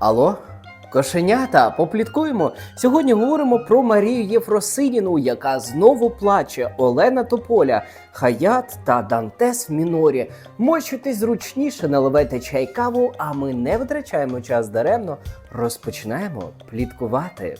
Алло? Кошенята, попліткуємо. Сьогодні говоримо про Марію Єфросиніну, яка знову плаче. Олена Тополя, Хаят та Дантес в мінорі. Мочитесь зручніше, наливайте чай каву, а ми не витрачаємо час даремно. Розпочинаємо пліткувати.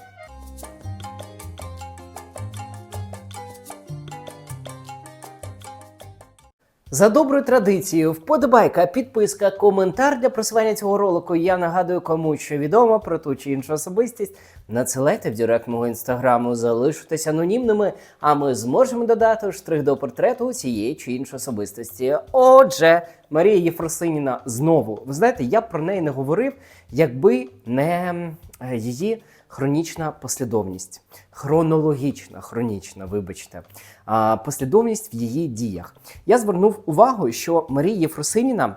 За доброю традицією, вподобайка, підписка, коментар для просування цього ролику. Я нагадую, кому що відомо про ту чи іншу особистість. Надсилайте в директ мого інстаграму, залишитесь анонімними, а ми зможемо додати штрих до портрету цієї чи іншої особистості. Отже, Марія Єфросиніна знову. Ви знаєте, я про неї не говорив, якби не е, її хронічна послідовність, хронологічна, хронічна, вибачте, послідовність в її діях. Я звернув увагу, що Марія Єфросиніна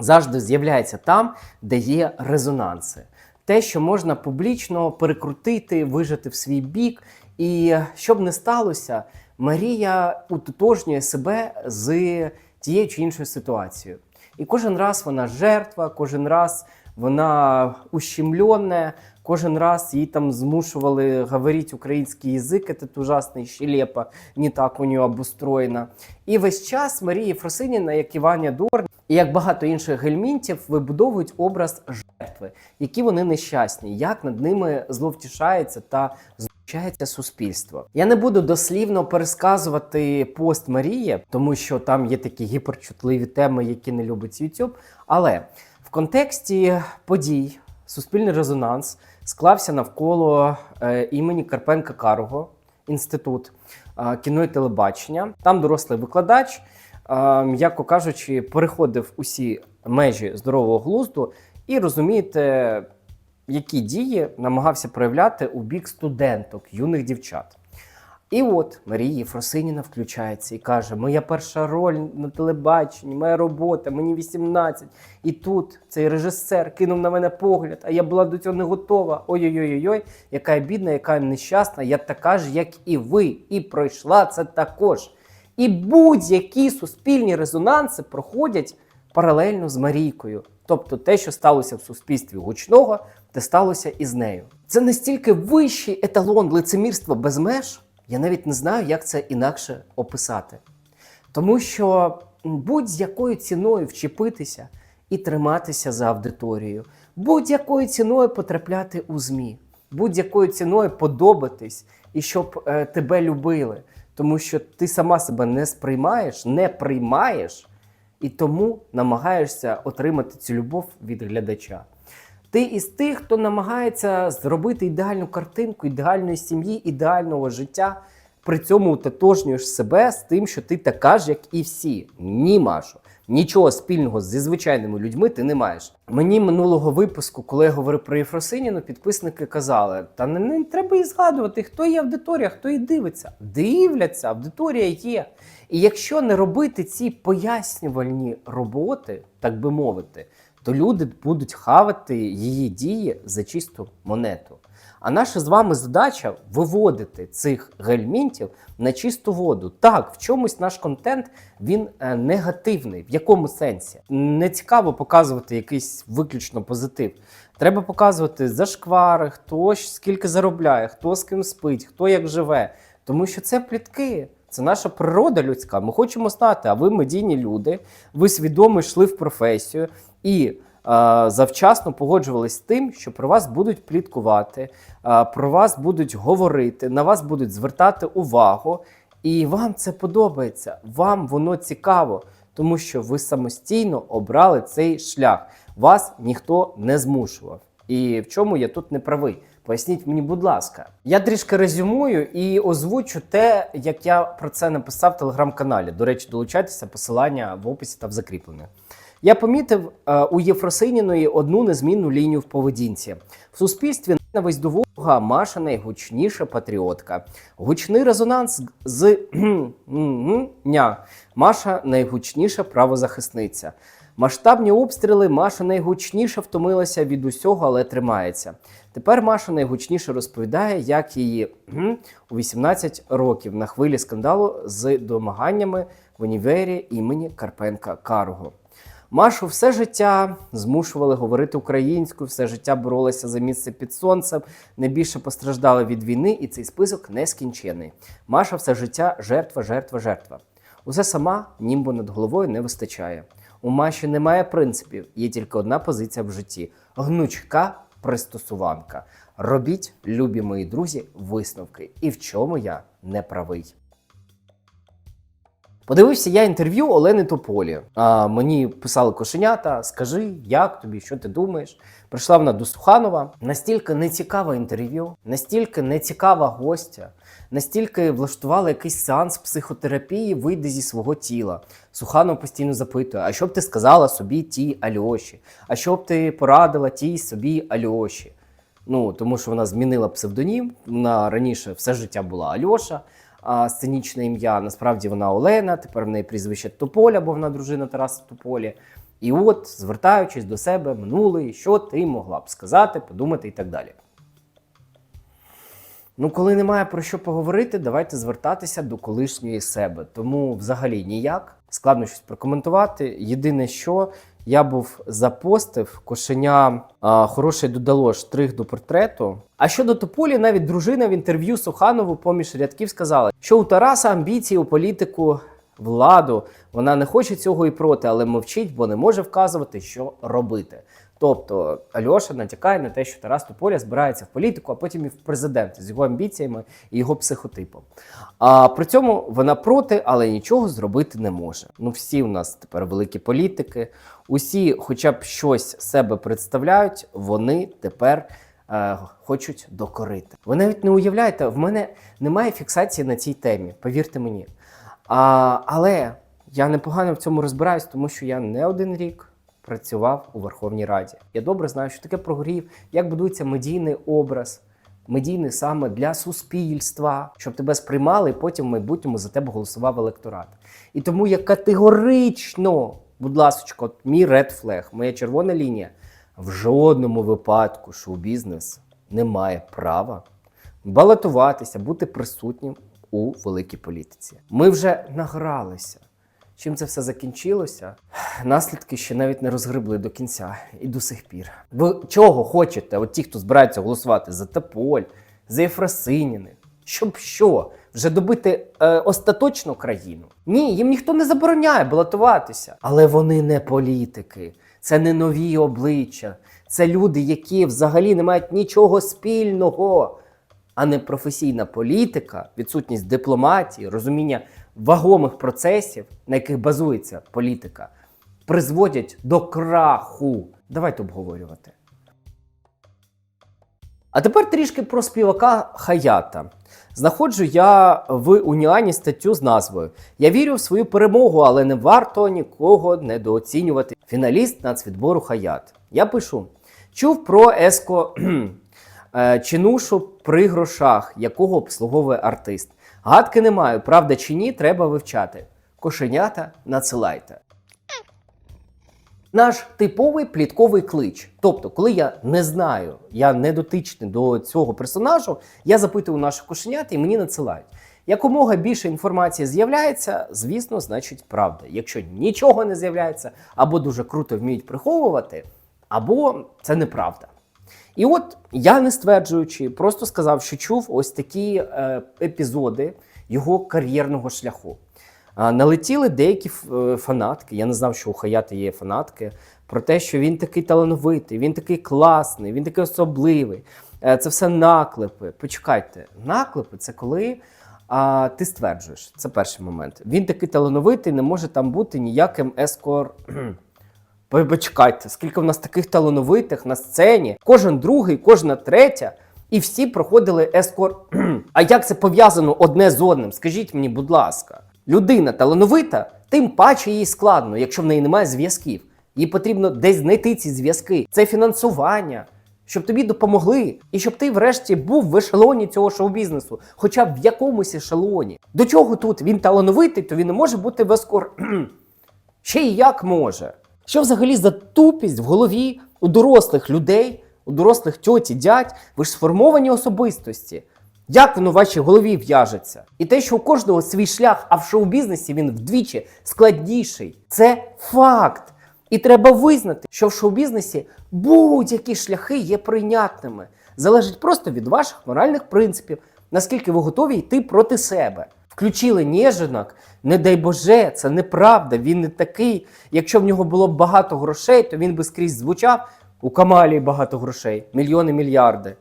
завжди з'являється там, де є резонанси. Те, що можна публічно перекрутити, вижити в свій бік. І щоб не сталося, Марія утотожнює себе з тією чи іншою ситуацією. І кожен раз вона жертва, кожен раз вона ущемленная, кожен раз їй там змушували говорити український язик, этот ужасний щелепа, не так у нього обустроєно. І весь час Марія Фросиніна, як і Дорн, і як багато інших гельмінтів, вибудовують образ жертви, які вони нещасні, як над ними зловтішається та знущається суспільство. Я не буду дослівно пересказувати пост Марії, тому що там є такі гіперчутливі теми, які не любить YouTube. Але в контексті подій суспільний резонанс склався навколо е, імені Карпенка Карого, інститут е, кіно і телебачення. Там дорослий викладач, е, м'яко кажучи, переходив усі межі здорового глузду і розумієте, які дії намагався проявляти у бік студенток, юних дівчат. І от Марія Єфросиніна включається і каже: Моя перша роль на телебаченні, моя робота, мені 18. І тут цей режисер кинув на мене погляд, а я була до цього не готова. Ой-ой-ой, яка я бідна, яка я нещасна, я така ж, як і ви, і пройшла це також. І будь-які суспільні резонанси проходять паралельно з Марійкою. Тобто те, що сталося в суспільстві гучного, те сталося і з нею. Це настільки вищий еталон лицемірства без меж, я навіть не знаю, як це інакше описати. Тому що будь-якою ціною вчепитися і триматися за аудиторією, будь-якою ціною потрапляти у ЗМІ, будь-якою ціною подобатись і щоб е, тебе любили. Тому що ти сама себе не сприймаєш, не приймаєш, і тому намагаєшся отримати цю любов від глядача. Ти із тих, хто намагається зробити ідеальну картинку, ідеальної сім'ї, ідеального життя, при цьому утотожнюєш себе з тим, що ти така ж, як і всі. Ні, Машо. Нічого спільного зі звичайними людьми ти не маєш. Мені минулого випуску, коли я говорив про Єфросиніну, підписники казали: та не, не треба і згадувати, хто є аудиторія, хто її дивиться. Дивляться, аудиторія є. І якщо не робити ці пояснювальні роботи, так би мовити, то люди будуть хавати її дії за чисту монету. А наша з вами задача виводити цих гельмінтів на чисту воду. Так, в чомусь наш контент він е, негативний. В якому сенсі? Не цікаво показувати якийсь виключно позитив. Треба показувати зашквари, хто скільки заробляє, хто з ким спить, хто як живе. Тому що це плітки. Це наша природа людська. Ми хочемо знати, а ви медійні люди, ви свідомо йшли в професію і е, завчасно погоджувались з тим, що про вас будуть пліткувати, е, про вас будуть говорити, на вас будуть звертати увагу. І вам це подобається, вам воно цікаво, тому що ви самостійно обрали цей шлях. Вас ніхто не змушував. І в чому я тут не правий? Поясніть мені, будь ласка. Я трішки резюмую і озвучу те, як я про це написав в телеграм-каналі. До речі, долучайтеся посилання в описі та в закріплене. Я помітив е, у Єфросиніної одну незмінну лінію в поведінці. В суспільстві ненависть до ворога Маша найгучніша патріотка. Гучний резонанс з ня. Маша найгучніша правозахисниця. Масштабні обстріли Маша найгучніше втомилася від усього, але тримається. Тепер Маша найгучніше розповідає, як її у 18 років на хвилі скандалу з домаганнями в універі імені Карпенка Карого. Машу все життя змушували говорити українською, все життя боролася за місце під сонцем, найбільше постраждала від війни, і цей список нескінчений. Маша все життя жертва, жертва, жертва. Усе сама німбу над головою не вистачає. У Маші немає принципів, є тільки одна позиція в житті: гнучка пристосуванка. Робіть, любі мої друзі, висновки. І в чому я не правий. Подивився я інтерв'ю Олени Тополі. А, мені писали кошенята, скажи, як тобі, що ти думаєш. Прийшла вона до Суханова. Настільки нецікаве інтерв'ю, настільки нецікава гостя, настільки влаштувала якийсь сеанс психотерапії, вийде зі свого тіла. Суханов постійно запитує: а що б ти сказала собі тій Альоші? А що б ти порадила тій собі Альоші? Ну, тому що вона змінила псевдонім. Вона раніше все життя була Альоша, а сценічне ім'я. Насправді вона Олена, тепер в неї прізвище Тополя, бо вона дружина Тараса Тополі. І от, звертаючись до себе, минулий, що ти могла б сказати, подумати і так далі. Ну, коли немає про що поговорити, давайте звертатися до колишньої себе. Тому взагалі ніяк. Складно щось прокоментувати. Єдине, що я був запостив кошеня а, хороший додало штрих до портрету. А щодо Тополі, навіть дружина в інтерв'ю Суханову поміж рядків сказала, що у Тараса амбіції у політику владу. Вона не хоче цього і проти, але мовчить, бо не може вказувати, що робити. Тобто Альоша натякає на те, що Тарас Тополя збирається в політику, а потім і в президенти з його амбіціями і його психотипом. А при цьому вона проти, але нічого зробити не може. Ну, всі у нас тепер великі політики, усі, хоча б щось себе представляють, вони тепер. е, Хочуть докорити. Ви навіть не уявляєте, в мене немає фіксації на цій темі, повірте мені. А, але я непогано в цьому розбираюсь, тому що я не один рік працював у Верховній Раді. Я добре знаю, що таке прогрів, як будується медійний образ, медійний саме для суспільства, щоб тебе сприймали і потім в майбутньому за тебе голосував електорат. І тому я категорично, будь ласка, мій red flag, моя червона лінія, в жодному випадку шоу-бізнес не має права балотуватися, бути присутнім у великій політиці. Ми вже награлися. Чим це все закінчилося? Наслідки ще навіть не розгребли до кінця і до сих пір. Ви чого хочете? От ті, хто збирається голосувати за Тополь, за Єфросиніни, щоб що? Вже добити е, остаточно країну? Ні, їм ніхто не забороняє балотуватися. Але вони не політики, це не нові обличчя, це люди, які взагалі не мають нічого спільного а не професійна політика, відсутність дипломатії, розуміння вагомих процесів, на яких базується політика, призводять до краху. Давайте обговорювати. А тепер трішки про співака Хаята. Знаходжу я в Уніані статтю з назвою Я вірю в свою перемогу, але не варто нікого недооцінювати. Фіналіст нацвідбору Хаят. Я пишу: чув про еско е, чинушу при грошах, якого обслуговує артист. Гадки не маю, правда чи ні, треба вивчати. Кошенята надсилайте. Наш типовий плітковий клич. Тобто, коли я не знаю, я не дотичний до цього персонажу, я запитую наших кошенят і мені надсилають. Якомога більше інформації з'являється, звісно, значить правда. Якщо нічого не з'являється, або дуже круто вміють приховувати, або це неправда. І от я не стверджуючи, просто сказав, що чув ось такі е, епізоди його кар'єрного шляху. Налетіли деякі е, фанатки. Я не знав, що у Хаята є фанатки, про те, що він такий талановитий, він такий класний, він такий особливий. Е, це все наклепи. Почекайте, наклепи це коли а, ти стверджуєш. Це перший момент. Він такий талановитий, не може там бути ніяким ескор. Ви Почекайте, скільки в нас таких талановитих на сцені, кожен другий, кожна третя, і всі проходили ескор. а як це пов'язано одне з одним? Скажіть мені, будь ласка, людина талановита, тим паче їй складно, якщо в неї немає зв'язків. Їй потрібно десь знайти ці зв'язки. Це фінансування, щоб тобі допомогли, і щоб ти врешті був в ешелоні цього шоу-бізнесу, хоча б в якомусь ешелоні. До чого тут він талановитий, то він не може бути в ескор. Ще й як може. Що взагалі за тупість в голові у дорослих людей, у дорослих тьоті, дядь, ви ж сформовані особистості. Як воно в вашій голові в'яжеться? І те, що у кожного свій шлях, а в шоу-бізнесі він вдвічі складніший. Це факт. І треба визнати, що в шоу-бізнесі будь-які шляхи є прийнятними. Залежить просто від ваших моральних принципів, наскільки ви готові йти проти себе. Включили Нєжинок, не дай Боже, це неправда, він не такий. Якщо в нього було б багато грошей, то він би скрізь звучав у Камалі багато грошей, мільйони, мільярди.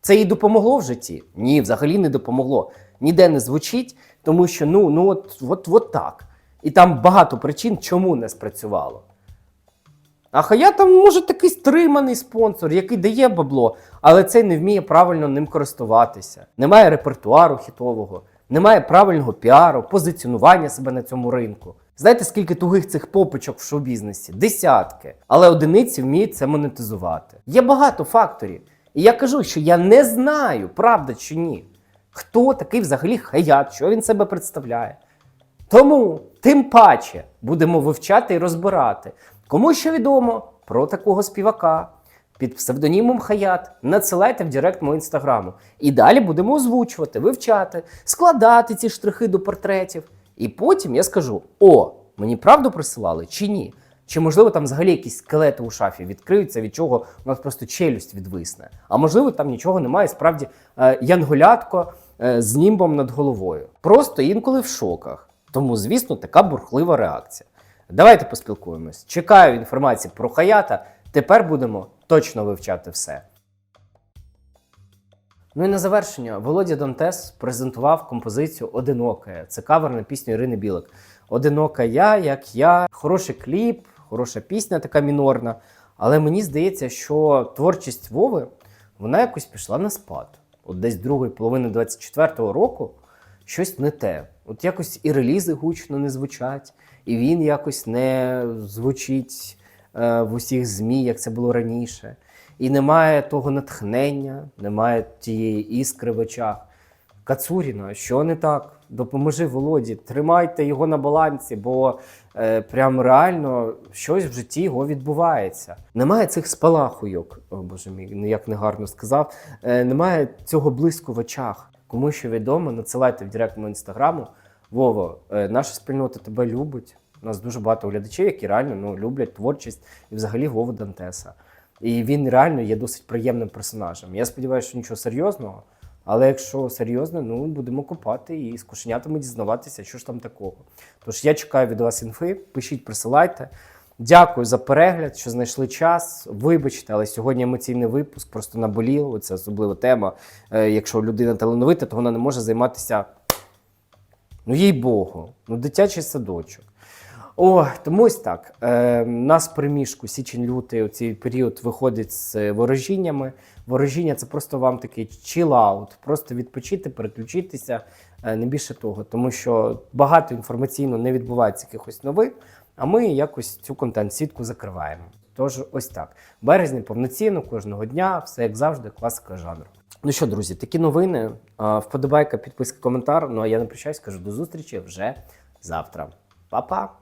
Це їй допомогло в житті? Ні, взагалі не допомогло. Ніде не звучить, тому що ну, ну от, от, от так. І там багато причин, чому не спрацювало. А Хаят там може такий стриманий спонсор, який дає бабло, але цей не вміє правильно ним користуватися. Немає репертуару хітового, немає правильного піару, позиціонування себе на цьому ринку. Знаєте, скільки тугих цих попочок в шоу-бізнесі? Десятки. Але одиниці вміють це монетизувати. Є багато факторів. І я кажу, що я не знаю, правда чи ні. Хто такий взагалі хаят, що він себе представляє. Тому тим паче будемо вивчати і розбирати. Кому що відомо про такого співака під псевдонімом Хаят, надсилайте в Директ мого інстаграму. І далі будемо озвучувати, вивчати, складати ці штрихи до портретів. І потім я скажу: о, мені правду присилали чи ні? Чи можливо там взагалі якісь скелети у шафі відкриються, від чого у нас просто челюсть відвисне? А можливо, там нічого немає, справді е, янголятко е, з німбом над головою. Просто інколи в шоках. Тому, звісно, така бурхлива реакція. Давайте поспілкуємось. Чекаю інформації про хаята. Тепер будемо точно вивчати все. Ну і на завершення Володя Дантес презентував композицію Одиноке. Це кавер на пісню Ірини Білик. Одинока я, як я. Хороший кліп, хороша пісня, така мінорна. Але мені здається, що творчість Вови вона якось пішла на спад. От десь другої половини 24-го року щось не те. От якось і релізи гучно не звучать, і він якось не звучить в усіх ЗМІ, як це було раніше. І немає того натхнення, немає тієї іскри в очах. Кацуріна, що не так? Допоможи Володі, тримайте його на балансі, бо е, прям реально щось в житті його відбувається. Немає цих спалахуйок, о боже мій, як негарно сказав. Е, немає цього блиску в очах. Кому що відомо, надсилайте в директ мого інстаграму. Вово, е, наша спільнота тебе любить. У нас дуже багато глядачів, які реально ну, люблять творчість і взагалі Вову Дантеса. І він реально є досить приємним персонажем. Я сподіваюся, що нічого серйозного. Але якщо серйозно, ну будемо копати і з кошенятами дізнаватися, що ж там такого. Тож я чекаю від вас інфи, пишіть, присилайте. Дякую за перегляд, що знайшли час. Вибачте, але сьогодні емоційний випуск просто наболіло. Це особлива тема. Е, якщо людина талановита, то вона не може займатися. Ну, їй Богу, ну дитячий садочок. О, тому ось так. Е, нас приміжку січень-лютий у цей період виходить з ворожіннями. Ворожіння це просто вам такий чіл-аут, просто відпочити, переключитися, е, не більше того. Тому що багато інформаційно не відбувається якихось новин, а ми якось цю контент-сітку закриваємо. Тож, ось так. Березні повноцінно кожного дня, все як завжди, класика жанру. Ну що, друзі, такі новини. А, Вподобайка, підписка, коментар. Ну а я не прощаюсь, кажу до зустрічі вже завтра. Па-па!